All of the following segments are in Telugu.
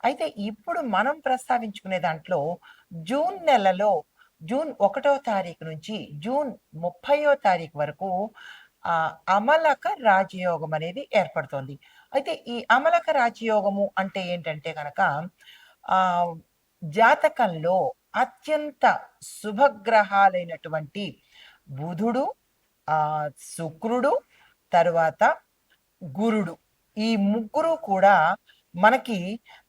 అయితే ఇప్పుడు మనం ప్రస్తావించుకునే దాంట్లో జూన్ నెలలో జూన్ ఒకటో తారీఖు నుంచి జూన్ ముప్పయో తారీఖు వరకు అమలక రాజయోగం అనేది ఏర్పడుతోంది. అయితే ఈ అమలక రాజయోగము అంటే ఏంటంటే కనుక ఆ జాతకంలో అత్యంత శుభగ్రహాలైనటువంటి బుధుడు ఆ శుక్రుడు తరువాత గురుడు. ఈ ముగ్గురు కూడా మనకి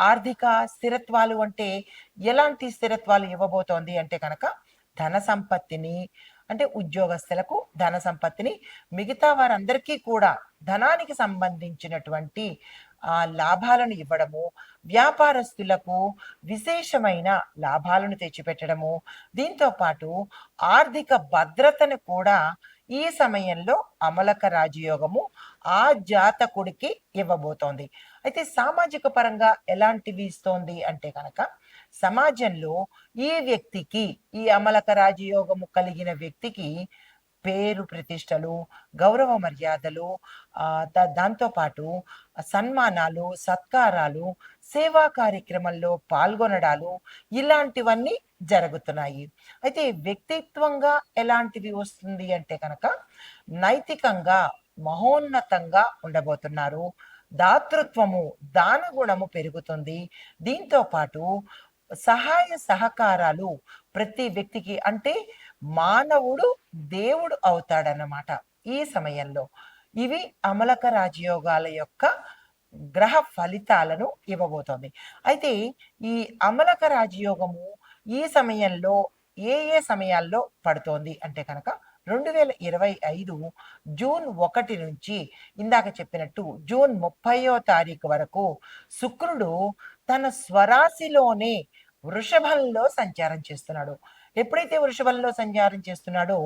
ఆర్థిక స్థిరత్వాలు అంటే ఎలాంటి స్థిరత్వాలు ఇవ్వబోతోంది అంటే కనుక ధన సంపత్తిని అంటే ఉద్యోగస్తులకు ధన సంపత్తిని మిగతా వారందరికీ కూడా ధనానికి సంబంధించినటువంటి ఆ లాభాలను ఇవ్వడము వ్యాపారస్తులకు విశేషమైన లాభాలను తెచ్చిపెట్టడము దీంతో పాటు ఆర్థిక భద్రతను కూడా ఈ సమయంలో అమలక రాజయోగము ఆ జాతకుడికి ఇవ్వబోతోంది. అయితే సామాజిక పరంగా ఎలాంటివి ఇస్తోంది అంటే కనుక సమాజంలో ఈ వ్యక్తికి ఈ అమలక రాజయోగము కలిగిన వ్యక్తికి పేరు ప్రతిష్టలు గౌరవ మర్యాదలు దాంతోపాటు సన్మానాలు సత్కారాలు సేవా కార్యక్రమంలో పాల్గొనడాలు ఇలాంటివన్నీ జరుగుతున్నాయి. అయితే వ్యక్తిత్వంగా ఎలాంటివి వస్తుంది అంటే కనుక నైతికంగా మహోన్నతంగా ఉండబోతున్నారు. దాతృత్వము దాన గుణము పెరుగుతుంది. దీంతో పాటు సహాయ సహకారాలు ప్రతి వ్యక్తికి అంటే మానవుడు దేవుడు అవుతాడన్నమాట ఈ సమయంలో. ఇవి అమలక రాజయోగాల యొక్క గ్రహ ఫలితాలను ఇవ్వబోతోంది. అయితే ఈ అమలక రాజయోగము ఈ సమయంలో ఏ ఏ సమయాల్లో పడుతోంది అంటే కనుక రెండు వేల ఇరవై ఐదు జూన్ ఒకటి నుంచి ఇందాక చెప్పినట్టు జూన్ ముప్పయో తారీఖు వరకు శుక్రుడు తన స్వరాశిలోనే వృషభంలో సంచారం చేస్తున్నాడు. ఎప్పుడైతే వృషభంలో సంచారం చేస్తున్నాడో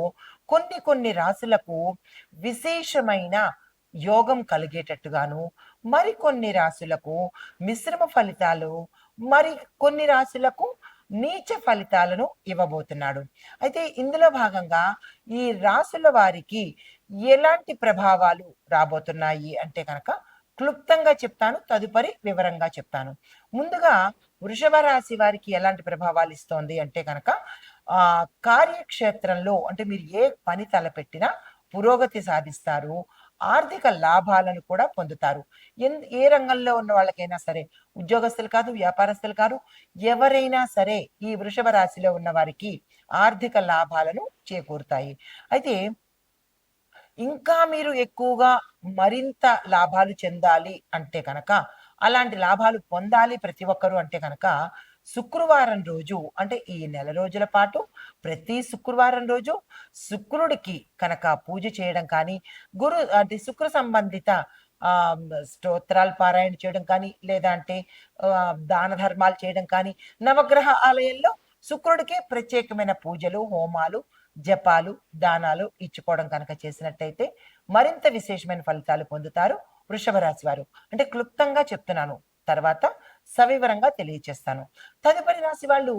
కొన్ని కొన్ని రాశులకు విశేషమైన యోగం కలిగేటట్టుగాను మరికొన్ని రాశులకు మిశ్రమ ఫలితాలు మరి కొన్ని రాశులకు నీచ ఫలితాలను ఇవ్వబోతున్నాడు. అయితే ఇందులో భాగంగా ఈ రాశుల వారికి ఎలాంటి ప్రభావాలు రాబోతున్నాయి అంటే కనుక క్లుప్తంగా చెప్తాను తదుపరి వివరంగా చెప్తాను. ముందుగా వృషభ రాశి వారికి ఎలాంటి ప్రభావాలు ఇస్తోంది అంటే కనుక ఆ కార్యక్షేత్రంలో అంటే మీరు ఏ పని తలపెట్టినా పురోగతి సాధిస్తారు. ఆర్థిక లాభాలను కూడా పొందుతారు. ఎన్- ఏ రంగంలో ఉన్న వాళ్ళకైనా సరే ఉద్యోగస్తులు కాదు వ్యాపారస్తులు కాదు ఎవరైనా సరే ఈ వృషభ రాశిలో ఉన్న వారికి ఆర్థిక లాభాలను చేకూరుతాయి. అయితే ఇంకా మీరు ఎక్కువగా మరింత లాభాలు చెందాలి అంటే కనుక అలాంటి లాభాలు పొందాలి ప్రతి ఒక్కరూ అంటే కనుక శుక్రవారం రోజు అంటే ఈ నెల రోజుల పాటు ప్రతి శుక్రవారం రోజు శుక్రుడికి కనుక పూజ చేయడం కానీ గురు అంటే శుక్ర సంబంధిత స్తోత్రాలు పారాయణ చేయడం కానీ లేదా అంటే దాన ధర్మాలు చేయడం కానీ నవగ్రహ ఆలయంలో శుక్రుడికే ప్రత్యేకమైన పూజలు హోమాలు జపాలు దానాలు ఇచ్చుకోవడం కనుక చేసినట్టయితే మరింత విశేషమైన ఫలితాలు పొందుతారు వృషభ రాశి వారు. అంటే క్లుప్తంగా చెప్తున్నాను. తర్వాత సవివరంగా తెలియచేస్తాను. తదుపరి రాశి వాళ్ళు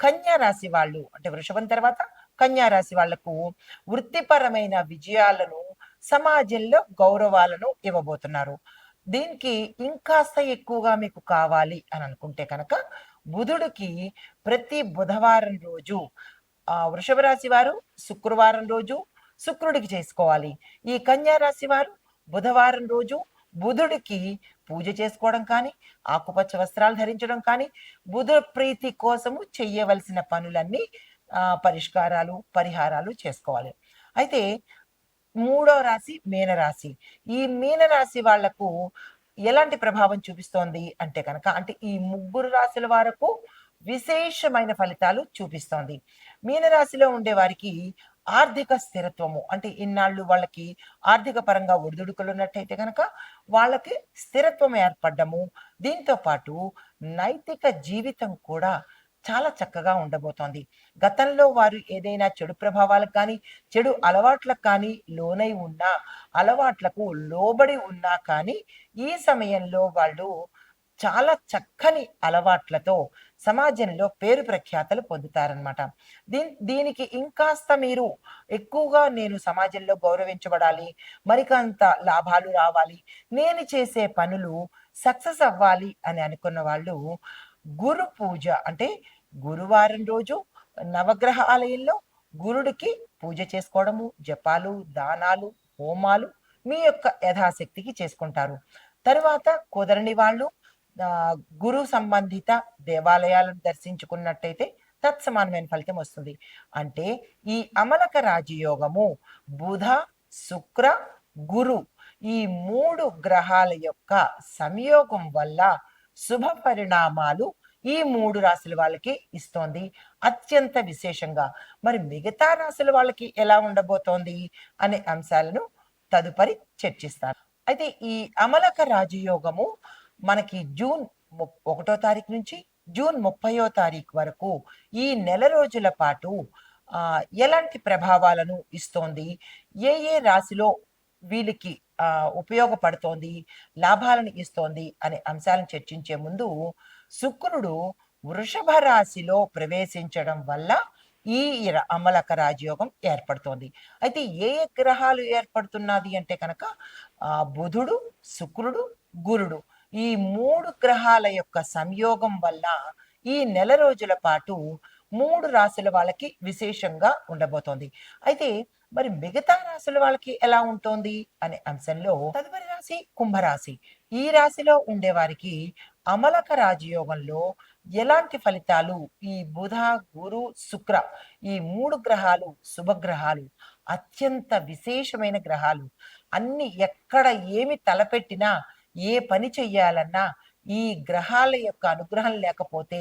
కన్యా రాశి వాళ్ళు అంటే వృషభం తర్వాత కన్యా రాశి వాళ్ళకు వృత్తిపరమైన విజయాలను సమాజంలో గౌరవాలను ఇవ్వబోతున్నారు. దీనికి ఇంకాస్త ఎక్కువగా మీకు కావాలి అని అనుకుంటే కనుక బుధుడికి ప్రతి బుధవారం రోజు ఆ వృషభ రాశి వారు శుక్రవారం రోజు శుక్రుడికి చేసుకోవాలి. ఈ కన్యా రాశి వారు బుధవారం రోజు బుధుడికి పూజ చేసుకోవడం కానీ ఆకుపచ్చ వస్త్రాలు ధరించడం కానీ బుధ ప్రీతి కోసము చెయ్యవలసిన పనులన్నీ పరిష్కారాలు పరిహారాలు చేసుకోవాలి. అయితే మూడో రాశి మీనరాశి. ఈ మీనరాశి వాళ్ళకు ఎలాంటి ప్రభావం చూపిస్తోంది అంటే కనుక అంటే ఈ ముగ్గురు రాశుల వరకు విశేషమైన ఫలితాలు చూపిస్తోంది. మీనరాశిలో ఉండే వారికి ఆర్థిక స్థిరత్వము. అంటే ఇన్నాళ్ళు వాళ్ళకి ఆర్థిక పరంగా ఒడిదుడుకులు ఉన్నట్టయితే కనుక వాళ్ళకి స్థిరత్వం ఏర్పడ్డము. దీంతో పాటు నైతిక జీవితం కూడా చాలా చక్కగా ఉండబోతోంది. గతంలో వారు ఏదైనా చెడు ప్రభావాలకు కానీ చెడు అలవాట్లకు కానీ లోనై ఉన్నా అలవాట్లకు లోబడి ఉన్నా కానీ ఈ సమయంలో వాళ్ళు చాలా చక్కని అలవాట్లతో సమాజంలో పేరు ప్రఖ్యాతలు పొందుతారనమాట దీ దీనికి ఇంకాస్త మీరు ఎక్కువగా నేను సమాజంలో గౌరవించబడాలి మరికంత లాభాలు రావాలి నేను చేసే పనులు సక్సెస్ అవ్వాలి అని అనుకున్న వాళ్ళు గురు పూజ అంటే గురువారం రోజు నవగ్రహ ఆలయంలో గురుడికి పూజ చేసుకోవడము జపాలు దానాలు హోమాలు మీ యొక్క యథాశక్తికి చేసుకుంటారు. తరువాత కుదరని వాళ్ళు గురు సంబంధిత దేవాలయాలను దర్శించుకున్నట్టయితే తత్సమానమైన ఫలితం వస్తుంది. అంటే ఈ అమలక రాజయోగము బుధ శుక్ర గురు ఈ మూడు గ్రహాల యొక్క సంయోగం వల్ల శుభ పరిణామాలు ఈ మూడు రాశుల వాళ్ళకి ఇస్తోంది. అత్యంత విశేషంగా మరి మిగతా రాశుల వాళ్ళకి ఎలా ఉండబోతోంది అనే అంశాలను తదుపరి చర్చిస్తాను. అయితే ఈ అమలక రాజయోగము మనకి జూన్ ము- ఒకటో తారీఖు నుంచి జూన్ ముప్పయో తారీఖు వరకు ఈ నెల రోజుల పాటు ఎలాంటి ప్రభావాలను ఇస్తోంది? ఏ ఏ రాశిలో వీళ్ళకి ఉపయోగపడుతోంది? లాభాలను ఇస్తోంది? అనే అంశాలను చర్చించే ముందు శుక్రుడు వృషభ రాశిలో ప్రవేశించడం వల్ల ఈ ర- అమలక రాజయోగం ఏర్పడుతోంది. అయితే ఏ ఏ గ్రహాలు ఏర్పడుతున్నది అంటే కనుక బుధుడు శుక్రుడు గురుడు. ఈ మూడు గ్రహాల యొక్క సంయోగం వల్ల ఈ నెల రోజుల పాటు మూడు రాశుల వాళ్ళకి విశేషంగా ఉండబోతోంది. అయితే మరి మిగతా రాశుల వాళ్ళకి ఎలా ఉంటుంది అనే అంశంలో తదుపరి రాశి కుంభరాశి. ఈ రాశిలో ఉండే వారికి అమలక రాజయోగంలో ఎలాంటి ఫలితాలు? ఈ బుధ గురు శుక్ర ఈ మూడు గ్రహాలు శుభగ్రహాలు అత్యంత విశేషమైన గ్రహాలు. అన్ని ఎక్కడ ఏమి తలపెట్టినా ఏ పని చెయ్యాలన్నా ఈ గ్రహాల యొక్క అనుగ్రహం లేకపోతే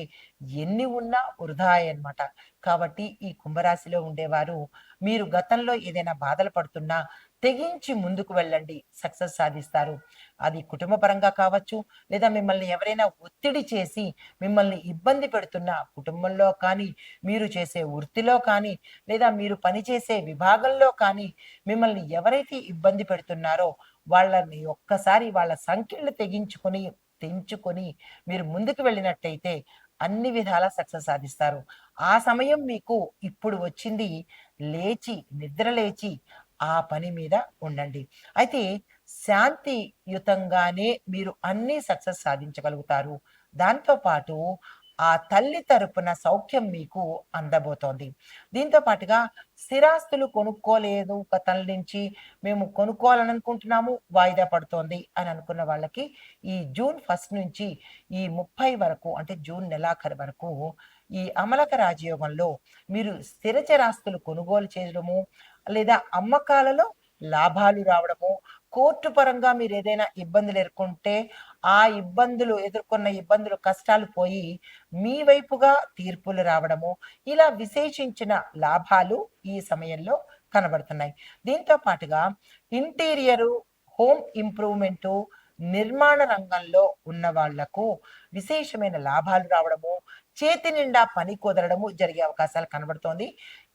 ఎన్ని ఉన్నా వృధా అన్నమాట. కాబట్టి ఈ కుంభరాశిలో ఉండేవారు మీరు గతంలో ఏదైనా బాధలు పడుతున్నా తెగించి ముందుకు వెళ్ళండి. సక్సెస్ సాధిస్తారు. అది కుటుంబ పరంగా కావచ్చు లేదా మిమ్మల్ని ఎవరైనా ఒత్తిడి చేసి మిమ్మల్ని ఇబ్బంది పెడుతున్న కుటుంబంలో కానీ మీరు చేసే వృత్తిలో కానీ లేదా మీరు పనిచేసే విభాగంలో కానీ మిమ్మల్ని ఎవరైతే ఇబ్బంది పెడుతున్నారో వాళ్ళని ఒక్కసారి వాళ్ళ సంఖ్యలు తెగించుకొని తెంచుకొని మీరు ముందుకు వెళ్ళినట్టయితే అన్ని విధాల సక్సెస్ సాధిస్తారు. ఆ సమయం మీకు ఇప్పుడు వచ్చింది. లేచి నిద్ర లేచి ఆ పని మీద ఉండండి. అయితే శాంతియుతంగానే మీరు అన్ని సక్సెస్ సాధించగలుగుతారు. దాంతోపాటు ఆ తల్లి తరపున సౌఖ్యం మీకు అందబోతోంది. దీంతో పాటుగా స్థిరాస్తులు కొనుక్కోలేదు. గతం నుంచి మేము కొనుక్కోవాలని అనుకుంటున్నాము వాయిదా పడుతోంది అని అనుకున్న వాళ్ళకి ఈ జూన్ ఫస్ట్ నుంచి ఈ ముప్పై వరకు అంటే జూన్ నెలాఖరు వరకు ఈ అమలక రాజయోగంలో మీరు స్థిరచరాస్తులు కొనుగోలు చేయడము లేదా అమ్మకాలలో లాభాలు రావడము కోర్టు పరంగా మీరు ఏదైనా ఇబ్బందులు ఎదుర్కొంటే ఆ ఇబ్బందులు ఎదుర్కొన్న ఇబ్బందులు కష్టాలు పోయి మీ వైపుగా తీర్పులు రావడము ఇలా విశేషించిన లాభాలు ఈ సమయంలో కనబడుతున్నాయి. దీంతో పాటుగా ఇంటీరియరు హోమ్ ఇంప్రూవ్మెంటు నిర్మాణ రంగంలో ఉన్న వాళ్ళకు విశేషమైన లాభాలు రావడము చేతి నిండా పని కుదరడము జరిగే అవకాశాలు కనబడుతోంది.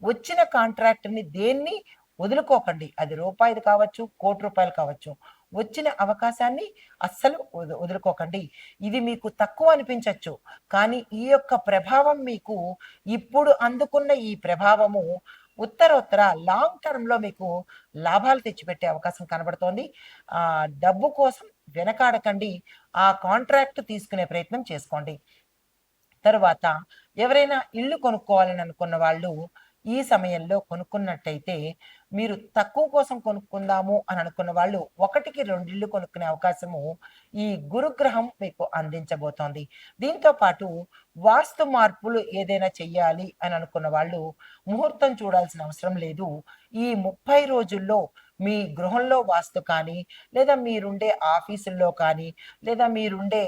వచ్చిన కాంట్రాక్ట్ని దేన్ని వదులుకోకండి. అది రూపాయిది కావచ్చు కోటి రూపాయలు కావచ్చు. వచ్చిన అవకాశాన్ని అస్సలు వదులుకోకండి. ఇది మీకు తక్కువ అనిపించవచ్చు కానీ ఈ యొక్క ప్రభావం మీకు ఇప్పుడు అందుకున్న ఈ ప్రభావము ఉత్తరోత్తర లాంగ్ టర్మ్లో మీకు లాభాలు తెచ్చిపెట్టే అవకాశం కనబడుతోంది. ఆ డబ్బు కోసం వెనకాడకండి. ఆ కాంట్రాక్ట్ తీసుకునే ప్రయత్నం చేసుకోండి. తర్వాత ఎవరైనా ఇల్లు కొనుక్కోవాలని అనుకున్న వాళ్ళు ఈ సమయంలో కొనుక్కున్నట్టయితే మీరు తక్కువ కోసం కొనుక్కుందాము అని అనుకున్న వాళ్ళు ఒకటికి రెండు ఇల్లు కొనుక్కునే అవకాశము ఈ గురుగ్రహం మీకు అందించబోతోంది. దీంతో పాటు వాస్తు మార్పులు ఏదైనా చెయ్యాలి అని అనుకున్న వాళ్ళు ముహూర్తం చూడాల్సిన అవసరం లేదు. ఈ ముప్పై రోజుల్లో మీ గృహంలో వాస్తు కానీ లేదా మీరుండే ఆఫీసుల్లో కానీ లేదా మీరుండే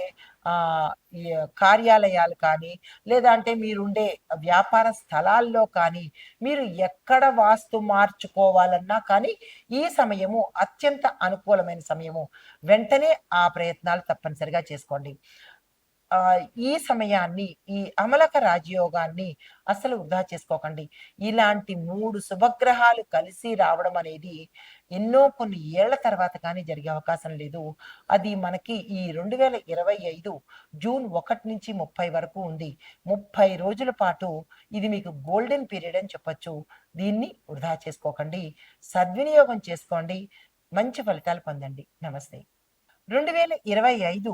కార్యాలయాలు కానీ లేదా అంటే మీరుండే వ్యాపార స్థలాల్లో కానీ మీరు ఎక్కడ వాస్తు మార్చుకోవాలన్నా కానీ ఈ సమయము అత్యంత అనుకూలమైన సమయము. వెంటనే ఆ ప్రయత్నాలు తప్పనిసరిగా చేసుకోండి. ఆ ఈ సమయాన్ని ఈ అమలక రాజయోగాన్ని అసలు వృధా చేసుకోకండి. ఇలాంటి మూడు శుభగ్రహాలు కలిసి రావడం అనేది ఎన్నో కొన్ని ఏళ్ళ తర్వాత కానీ జరిగే అవకాశం లేదు. అది మనకి ఈ రెండు వేల ఇరవై ఐదు జూన్ ఒకటి నుంచి ముప్పై వరకు ఉంది. ముప్పై రోజుల పాటు ఇది మీకు గోల్డెన్ పీరియడ్ అని చెప్పొచ్చు. దీన్ని వృధా చేసుకోకండి. సద్వినియోగం చేసుకోండి. మంచి ఫలితాలు పొందండి. నమస్తే. రెండు వేల ఇరవై ఐదు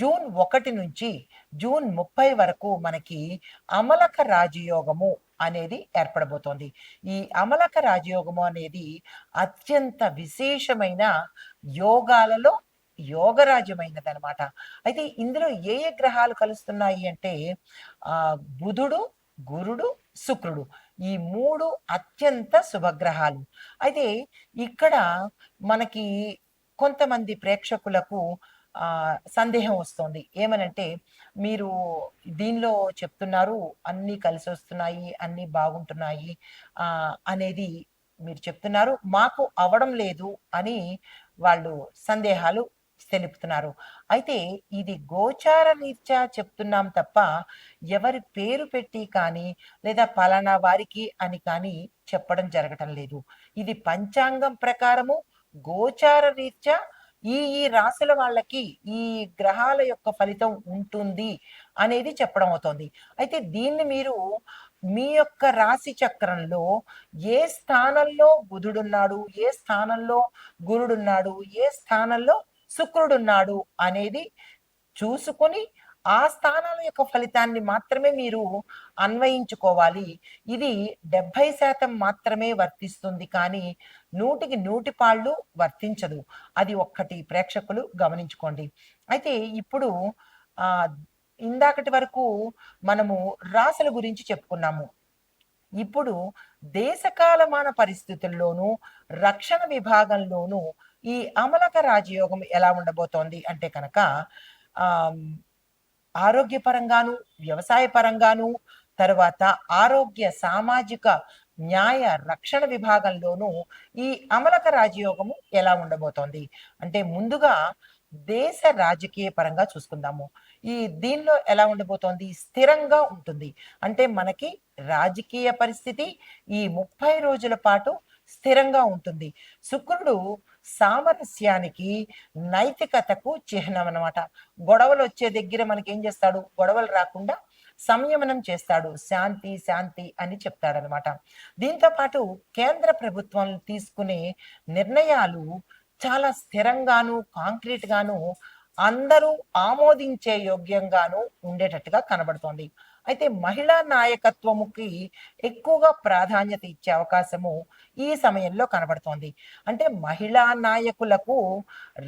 జూన్ ఒకటి నుంచి జూన్ ముప్పై వరకు మనకి అమలక రాజయోగము అనేది ఏర్పడబోతోంది. ఈ అమలక రాజయోగము అనేది అత్యంత విశేషమైన యోగాలలో యోగరాజ్యమైనది అనమాట అయితే ఇందులో ఏ ఏ గ్రహాలు కలుస్తున్నాయి అంటే ఆ బుధుడు గురుడు శుక్రుడు. ఈ మూడు అత్యంత శుభగ్రహాలు. అయితే ఇక్కడ మనకి కొంతమంది ప్రేక్షకులకు సందేహం వస్తుంది. ఏమనంటే మీరు దీనిలో చెప్తున్నారు అన్ని కలిసి వస్తున్నాయి అన్ని బాగుంటున్నాయి అనేది మీరు చెప్తున్నారు. మాకు అవడం లేదు అని వాళ్ళు సందేహాలు తెలుపుతున్నారు. అయితే ఇది గోచార రీత్యా చెప్తున్నాం తప్ప ఎవరి పేరు పెట్టి కానీ లేదా పలానా వారికి అని కానీ చెప్పడం జరగటం లేదు. ఇది పంచాంగం ప్రకారము గోచార రీత్యా ఈ ఈ రాశుల వాళ్ళకి ఈ గ్రహాల యొక్క ఫలితం ఉంటుంది అనేది చెప్పడం అవుతుంది. అయితే దీన్ని మీరు మీ యొక్క రాశి చక్రంలో ఏ స్థానంలో బుధుడున్నాడు ఏ స్థానంలో గురుడున్నాడు ఏ స్థానంలో శుక్రుడున్నాడు అనేది చూసుకొని ఆ స్థానాల యొక్క ఫలితాన్ని మాత్రమే మీరు అన్వయించుకోవాలి. ఇది డెబ్బై శాతం మాత్రమే వర్తిస్తుంది. కానీ నూటికి నూటి పాళ్ళు వర్తించదు. అది ఒక్కటి ప్రేక్షకులు గమనించుకోండి. అయితే ఇప్పుడు ఆ ఇందాకటి వరకు మనము రాశుల గురించి చెప్పుకున్నాము. ఇప్పుడు దేశకాలమాన పరిస్థితుల్లోనూ రక్షణ విభాగంలోనూ ఈ అమలక రాజయోగం ఎలా ఉండబోతోంది అంటే కనుక ఆ ఆరోగ్యపరంగాను వ్యవసాయ పరంగాను తర్వాత ఆరోగ్య సామాజిక న్యాయ రక్షణ విభాగంలోనూ ఈ అమలక రాజయోగము ఎలా ఉండబోతోంది? అంటే ముందుగా దేశ రాజకీయ పరంగా చూసుకుందాము. ఈ దీనిలో ఎలా ఉండబోతోంది? స్థిరంగా ఉంటుంది. అంటే మనకి రాజకీయ పరిస్థితి ఈ ముప్పై రోజుల పాటు స్థిరంగా ఉంటుంది. శుక్రుడు సామరస్యానికి నైతికతకు చిహ్నం అన్నమాట గొడవలు వచ్చే దగ్గర మనకి ఏం చేస్తాడు? గొడవలు రాకుండా సంయమనం చేస్తాడు. శాంతి శాంతి అని చెప్తాడనమాట దీంతో పాటు కేంద్ర ప్రభుత్వం తీసుకునే నిర్ణయాలు చాలా స్థిరంగాను కాంక్రీట్ గాను అందరూ ఆమోదించే యోగ్యంగాను ఉండేటట్టుగా కనబడుతోంది. అయితే మహిళా నాయకత్వముకి ఎక్కువగా ప్రాధాన్యత ఇచ్చే అవకాశము ఈ సమయంలో కనబడుతోంది. అంటే మహిళా నాయకులకు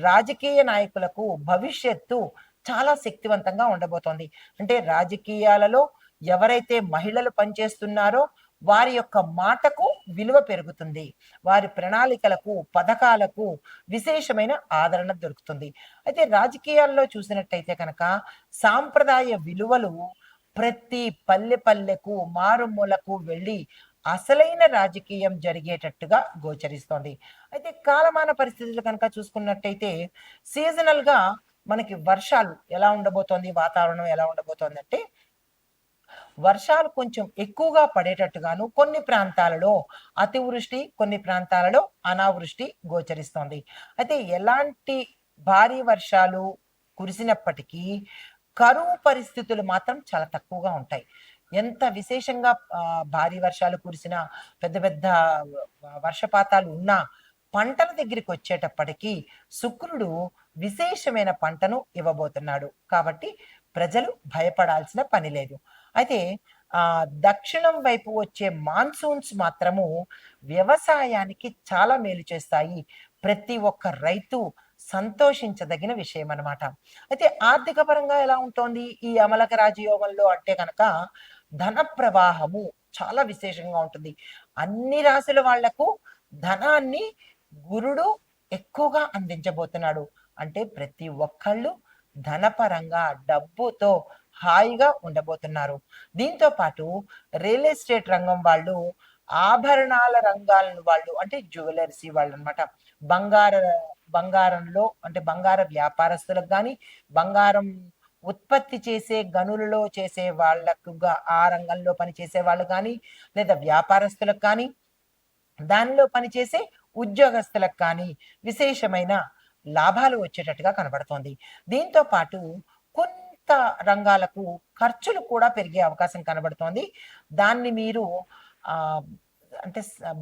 రాజకీయ నాయకులకు భవిష్యత్తు చాలా శక్తివంతంగా ఉండబోతోంది. అంటే రాజకీయాలలో ఎవరైతే మహిళలు పనిచేస్తున్నారో వారి యొక్క మాటకు విలువ పెరుగుతుంది. వారి ప్రణాళికలకు పథకాలకు విశేషమైన ఆదరణ దొరుకుతుంది. అయితే రాజకీయాల్లో చూసినట్టయితే కనుక సాంప్రదాయ విలువలు ప్రతి పల్లె పల్లెకు మారుమూలకు వెళ్ళి అసలైన రాజకీయం జరిగేటట్టుగా గోచరిస్తోంది. అయితే కాలమాన పరిస్థితులు కనుక చూసుకున్నట్టయితే సీజనల్గా మనకి వర్షాలు ఎలా ఉండబోతోంది? వాతావరణం ఎలా ఉండబోతోంది అంటే వర్షాలు కొంచెం ఎక్కువగా పడేటట్టుగాను కొన్ని ప్రాంతాలలో అతివృష్టి కొన్ని ప్రాంతాలలో అనావృష్టి గోచరిస్తోంది. అయితే ఎలాంటి భారీ వర్షాలు కురిసినప్పటికీ కరువు పరిస్థితులు మాత్రం చాలా తక్కువగా ఉంటాయి. ఎంత విశేషంగా భారీ వర్షాలు కురిసినా పెద్ద పెద్ద వర్షపాతాలు ఉన్నా పంటల దగ్గరికి వచ్చేటప్పటికీ శుక్రుడు విశేషమైన పంటను ఇవ్వబోతున్నాడు. కాబట్టి ప్రజలు భయపడాల్సిన పని లేదు. అయితే ఆ దక్షిణం వైపు వచ్చే మాన్సూన్స్ మాత్రము వ్యవసాయానికి చాలా మేలు చేస్తాయి. ప్రతి ఒక్క రైతు సంతోషించదగిన విషయం అన్నమాట అయితే ఆర్థిక పరంగా ఎలా ఉంటుంది? ఈ అమలక రాజయోగంలో అంటే కనుక ధన ప్రవాహము చాలా విశేషంగా ఉంటుంది. అన్ని రాశుల వాళ్ళకు ధనాన్ని గురుడు ఎక్కువగా అందించబోతున్నాడు. అంటే ప్రతి ఒక్కళ్ళు ధనపరంగా డబ్బుతో హాయిగా ఉండబోతున్నారు. దీంతో పాటు రియల్ ఎస్టేట్ రంగం వాళ్ళు ఆభరణాల రంగాలను వాళ్ళు అంటే జ్యువెలర్సీ వాళ్ళు అనమాట బంగార బంగారంలో అంటే బంగార వ్యాపారస్తులకు కానీ బంగారం ఉత్పత్తి చేసే గనులలో చేసే వాళ్ళకు ఆ రంగంలో పనిచేసే వాళ్ళు కానీ లేదా వ్యాపారస్తులకు కానీ దానిలో పనిచేసే ఉద్యోగస్తులకు కానీ విశేషమైన లాభాలు వచ్చేటట్టుగా కనబడుతోంది. దీంతో పాటు కొంత రంగాలకు ఖర్చులు కూడా పెరిగే అవకాశం కనబడుతోంది. దాన్ని మీరు అంటే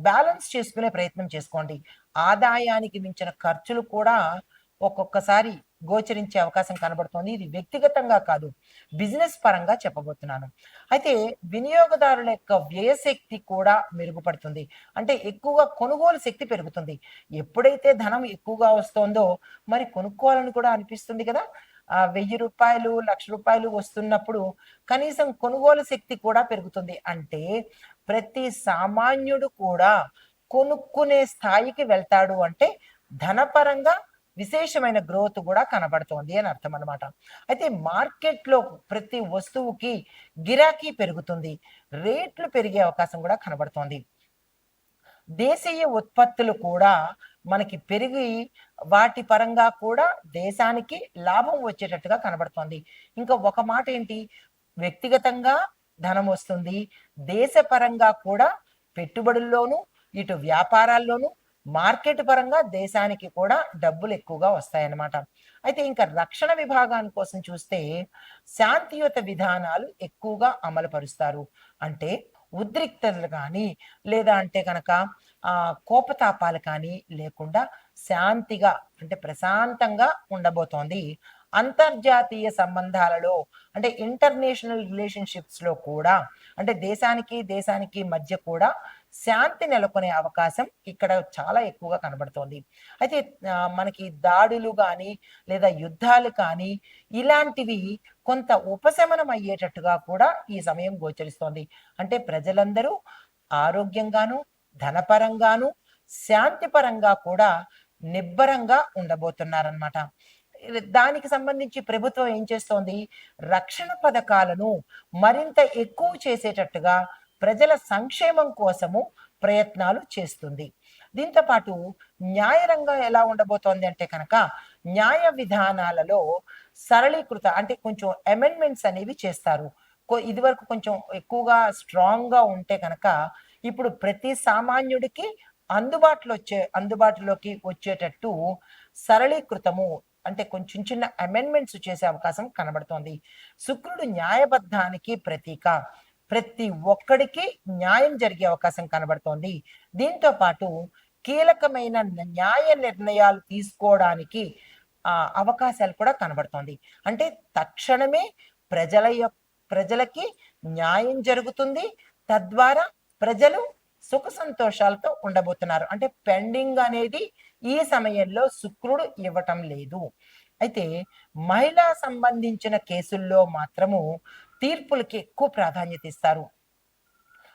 బ్యాలెన్స్ చేసుకునే ప్రయత్నం చేసుకోండి. ఆదాయానికి మించిన ఖర్చులు కూడా ఒక్కొక్కసారి గోచరించే అవకాశం కనబడుతోంది. ఇది వ్యక్తిగతంగా కాదు బిజినెస్ పరంగా చెప్పబోతున్నాను. అయితే వినియోగదారుల యొక్క వ్యయశక్తి కూడా మెరుగుపడుతుంది. అంటే ఎక్కువగా కొనుగోలు శక్తి పెరుగుతుంది. ఎప్పుడైతే ధనం ఎక్కువగా వస్తోందో మరి కొనుక్కోవాలని కూడా అనిపిస్తుంది కదా. ఆ వెయ్యి రూపాయలు లక్ష రూపాయలు వస్తున్నప్పుడు కనీసం కొనుగోలు శక్తి కూడా పెరుగుతుంది. అంటే ప్రతి సామాన్యుడు కూడా కొనుక్కునే స్థాయికి వెళ్తాడు. అంటే ధనపరంగా విశేషమైన గ్రోత్ కూడా కనబడుతోంది అని అర్థం అనమాట అయితే మార్కెట్లో ప్రతి వస్తువుకి గిరాకీ పెరుగుతుంది రేట్లు పెరిగే అవకాశం కూడా కనబడుతోంది. దేశీయ ఉత్పత్తులు కూడా మనకి పెరిగి వాటి పరంగా కూడా దేశానికి లాభం వచ్చేటట్టుగా కనబడుతోంది. ఇంకా ఒక మాట ఏంటి? వ్యక్తిగతంగా ధనం వస్తుంది దేశపరంగా కూడా పెట్టుబడుల్లోనూ ఇటు వ్యాపారాల్లోనూ మార్కెట్ పరంగా దేశానికి కూడా డబ్బులు ఎక్కువగా వస్తాయన్నమాట. అయితే ఇంకా రక్షణ విభాగాని కోసం చూస్తే శాంతియుత విధానాలు ఎక్కువగా అమలు పరుస్తారు. అంటే ఉద్రిక్తతలు కానీ లేదా అంటే కనుక ఆ కోపతాపాలు కానీ లేకుండా శాంతిగా అంటే ప్రశాంతంగా ఉండబోతోంది. అంతర్జాతీయ సంబంధాలలో అంటే ఇంటర్నేషనల్ రిలేషన్షిప్స్లో కూడా అంటే దేశానికి దేశానికి మధ్య కూడా శాంతి నెలకొనే అవకాశం ఇక్కడ చాలా ఎక్కువగా కనబడుతోంది. అయితే మనకి దాడులు కానీ లేదా యుద్ధాలు కానీ ఇలాంటివి కొంత ఉపశమనం అయ్యేటట్టుగా కూడా ఈ సమయం గోచరిస్తోంది. అంటే ప్రజలందరూ ఆరోగ్యంగాను ధనపరంగాను శాంతిపరంగా కూడా నిబ్బరంగా ఉండబోతున్నారన్నమాట. దానికి సంబంధించి ప్రభుత్వం ఏం చేస్తోంది? రక్షణ పథకాలను మరింత ఎక్కువ చేసేటట్టుగా ప్రజల సంక్షేమం కోసము ప్రయత్నాలు చేస్తుంది. దీంతో పాటు న్యాయరంగం ఎలా ఉండబోతోంది అంటే కనుక న్యాయ విధానాలలో సరళీకృత అంటే కొంచెం అమెండ్మెంట్స్ అనేవి చేస్తారు. కొ- ఇదివరకు కొంచెం ఎక్కువగా స్ట్రాంగ్గా ఉంటే కనుక ఇప్పుడు ప్రతి సామాన్యుడికి అందుబాటులో వచ్చే అందుబాటులోకి వచ్చేటట్టు సరళీకృతము అంటే కొంచెం చిన్న అమెండ్మెంట్స్ చేసే అవకాశం కనబడుతోంది. శుక్రుడు న్యాయబద్ధానికి ప్రతీక. ప్రతి ఒక్కడికి న్యాయం జరిగే అవకాశం కనబడుతోంది. దీంతో పాటు కీలకమైన న్యాయ నిర్ణయాలు తీసుకోవడానికి ఆ, అవకాశాలు కూడా కనబడుతోంది. అంటే తక్షణమే ప్రజల యొక్క ప్రజలకి న్యాయం జరుగుతుంది. తద్వారా ప్రజలు సుఖ సంతోషాలతో ఉండబోతున్నారు. అంటే పెండింగ్ అనేది ఈ సమయంలో శుక్రుడు ఇవ్వటం లేదు. అయితే మహిళా సంబంధించిన కేసుల్లో మాత్రము తీర్పులకి ఎక్కువ ప్రాధాన్యత ఇస్తారు.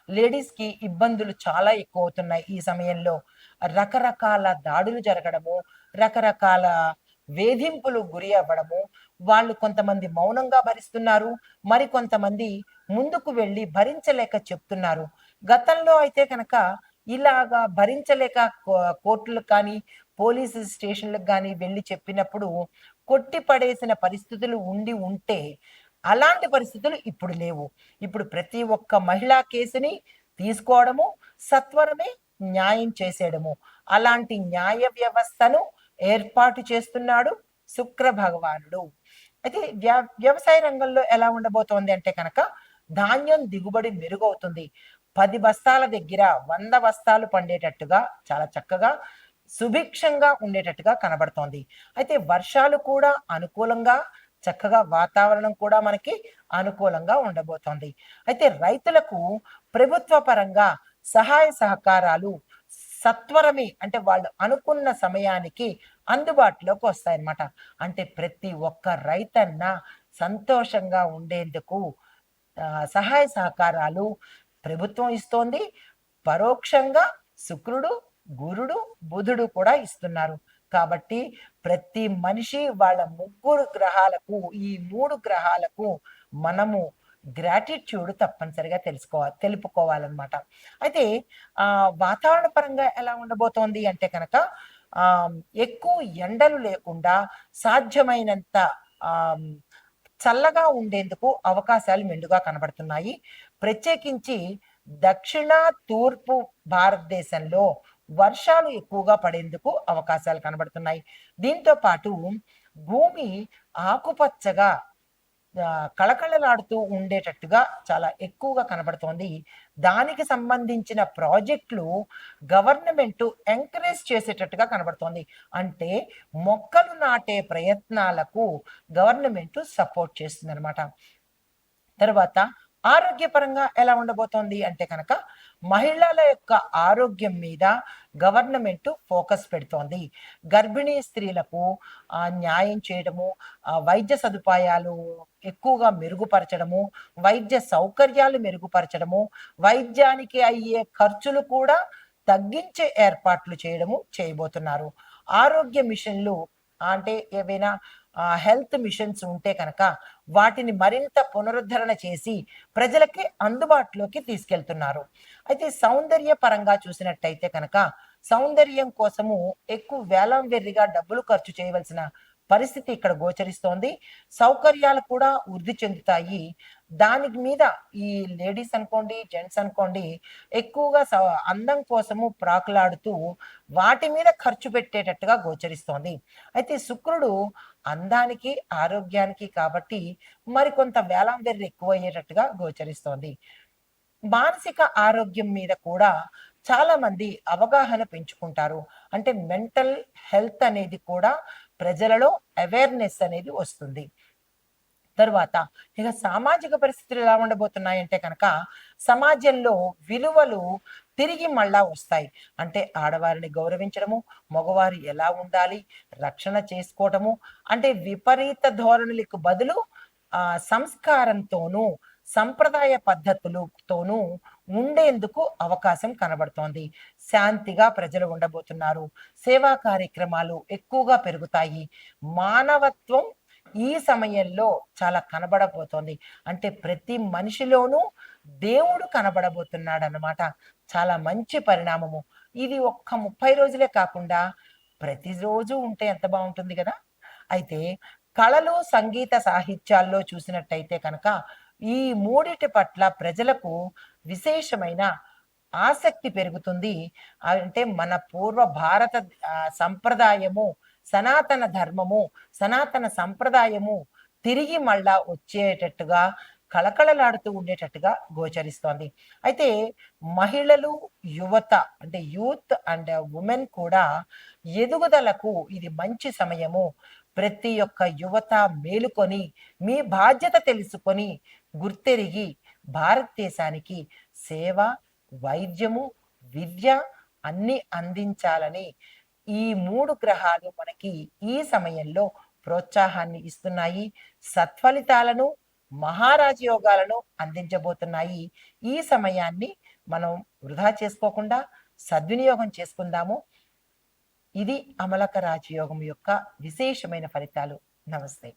లేడీస్కి ఇబ్బందులు చాలా ఎక్కువ అవుతున్నాయి ఈ సమయంలో. రకరకాల దాడులు జరగడము రకరకాల వేధింపులు గురి అవ్వడము వాళ్ళు కొంతమంది మౌనంగా భరిస్తున్నారు మరి కొంతమంది ముందుకు వెళ్ళి భరించలేక చెప్తున్నారు. గతంలో అయితే కనుక ఇలాగా భరించలేక కో- కోర్టులకు కానీ పోలీసు స్టేషన్లకు కానీ వెళ్ళి చెప్పినప్పుడు కొట్టి పడేసిన పరిస్థితులు ఉండి ఉంటే అలాంటి పరిస్థితులు ఇప్పుడు లేవు. ఇప్పుడు ప్రతి ఒక్క మహిళా కేసుని తీసుకోవడము సత్వరమే న్యాయం చేసేయడము. అలాంటి న్యాయ వ్యవస్థను ఏర్పాటు చేస్తున్నాడు శుక్ర భగవానుడు అయితే వ్య- వ్యవసాయ రంగంలో ఎలా ఉండబోతోంది అంటే కనుక ధాన్యం దిగుబడి మెరుగవుతుంది. పది బస్తాల దగ్గర వంద బస్తాలు పండేటట్టుగా చాలా చక్కగా సుభిక్షంగా ఉండేటట్టుగా కనబడుతోంది. అయితే వర్షాలు కూడా అనుకూలంగా చక్కగా వాతావరణం కూడా మనకి అనుకూలంగా ఉండబోతోంది. అయితే రైతులకు ప్రభుత్వ పరంగా సహాయ సహకారాలు సత్వరమే అంటే వాళ్ళు అనుకున్న సమయానికి అందుబాటులోకి వస్తాయన్నమాట. అంటే ప్రతి ఒక్క రైతన్న సంతోషంగా ఉండేందుకు సహాయ సహకారాలు ప్రభుత్వం ఇస్తోంది. పరోక్షంగా శుక్రుడు గురుడు బుధుడు కూడా ఇస్తున్నారు. కాబట్టి ప్రతి మనిషి వాళ్ళ ముగ్గురు గ్రహాలకు ఈ మూడు గ్రహాలకు మనము గ్రాటిట్యూడ్ తప్పనిసరిగా తెలుసుకో తెలుపుకోవాలన్నమాట. అయితే ఆ వాతావరణ పరంగా ఎలా ఉండబోతోంది అంటే కనుక ఆ ఎక్కువ ఎండలు లేకుండా సాధ్యమైనంత ఆ చల్లగా ఉండేందుకు అవకాశాలు మెండుగా కనబడుతున్నాయి. ప్రత్యేకించి దక్షిణ తూర్పు భారతదేశంలో వర్షాలు ఎక్కువగా పడేందుకు అవకాశాలు కనబడుతున్నాయి. దీంతో పాటు భూమి ఆకుపచ్చగా కళకళలాడుతూ ఉండేటట్టుగా చాలా ఎక్కువగా కనబడుతోంది. దానికి సంబంధించిన ప్రాజెక్టులు గవర్నమెంట్ ఎంకరేజ్ చేసేటట్టుగా కనబడుతోంది. అంటే మొక్కలు నాటే ప్రయత్నాలకు గవర్నమెంట్ సపోర్ట్ చేస్తుంది అనమాట తర్వాత ఆరోగ్యపరంగా ఎలా ఉండబోతోంది అంటే కనుక మహిళల యొక్క ఆరోగ్యం మీద గవర్నమెంట్ ఫోకస్ పెడుతోంది. గర్భిణీ స్త్రీలకు న్యాయం చేయడము వైద్య సదుపాయాలు ఎక్కువగా మెరుగుపరచడము వైద్య సౌకర్యాలు మెరుగుపరచడము వైద్యానికి అయ్యే ఖర్చులు కూడా తగ్గించే ఏర్పాట్లు చేయడము చేయబోతున్నారు. ఆరోగ్య మిషన్లు అంటే ఏవైనా హెల్త్ మిషన్స్ ఉంటే కనుక వాటిని మరింత పునరుద్ధరణ చేసి ప్రజలకి అందుబాటులోకి తీసుకెళ్తున్నారు. అయితే సౌందర్య పరంగా చూసినట్టయితే కనుక సౌందర్యం కోసము ఎక్కువ వేలం వెర్రిగా డబ్బులు ఖర్చు చేయవలసిన పరిస్థితి ఇక్కడ గోచరిస్తోంది. సౌకర్యాలు కూడా వృద్ధి చెందుతాయి. దాని మీద ఈ లేడీస్ అనుకోండి జెంట్స్ అనుకోండి ఎక్కువగా అందం కోసము ప్రాకులాడుతూ వాటి మీద ఖర్చు పెట్టేటట్టుగా గోచరిస్తోంది. అయితే శుక్రుడు అందానికి ఆరోగ్యానికి కాబట్టి మరికొంత వేలం వెర్రి ఎక్కువ అయ్యేటట్టుగా గోచరిస్తోంది. మానసిక ఆరోగ్యం మీద కూడా చాలా మంది అవగాహన పెంచుకుంటారు. అంటే మెంటల్ హెల్త్ అనేది కూడా ప్రజలలో అవేర్నెస్ అనేది వస్తుంది. తరువాత ఇక సామాజిక పరిస్థితులు ఎలా ఉండబోతున్నాయంటే కనుక సమాజంలో విలువలు తిరిగి మళ్ళా వస్తాయి. అంటే ఆడవారిని గౌరవించడము మగవారు ఎలా ఉండాలి రక్షణ చేసుకోవటము అంటే విపరీత ధోరణులకు బదులు ఆ సంస్కారంతోనూ సంప్రదాయ పద్ధతులతోనూ ఉండేందుకు అవకాశం కనబడుతోంది. శాంతిగా ప్రజలు ఉండబోతున్నారు. సేవా కార్యక్రమాలు ఎక్కువగా పెరుగుతాయి. మానవత్వం ఈ సమయంలో చాలా కనబడబోతోంది. అంటే ప్రతి మనిషిలోనూ దేవుడు కనబడబోతున్నాడు అన్నమాట చాలా మంచి పరిణామము. ఇది ఒక్క ముప్పై రోజులే కాకుండా ప్రతిరోజు ఉంటే ఎంత బాగుంటుంది కదా? అయితే కళలు సంగీత సాహిత్యాల్లో చూసినట్టయితే కనుక ఈ మూడిటి పట్ల ప్రజలకు విశేషమైన ఆసక్తి పెరుగుతుంది. అంటే మన పూర్వ భారత సంప్రదాయము సనాతన ధర్మము సనాతన సంప్రదాయము తిరిగి మళ్ళా వచ్చేటట్టుగా కళకళలాడుతూ ఉండేటట్టుగా గోచరిస్తోంది. అయితే మహిళలు యువత అంటే యూత్ అండ్ ఉమెన్ కూడా ఎదుగుదలకు ఇది మంచి సమయము. ప్రతి ఒక్క యువత మేలుకొని మీ బాధ్యత తెలుసుకొని గుర్తెరిగి భారతదేశానికి సేవ వైద్యము విద్య అన్ని అందించాలని ఈ మూడు గ్రహాలు మనకి ఈ సమయంలో ప్రోత్సాహాన్ని ఇస్తున్నాయి. సత్ఫలితాలను మహారాజ యోగాలను అందించబోతున్నాయి. ఈ సమయాన్ని మనం వృధా చేసుకోకుండా సద్వినియోగం చేసుకుందాము. ఇది అమలక రాజయోగం యొక్క విశేషమైన ఫలితాలు. నమస్తే.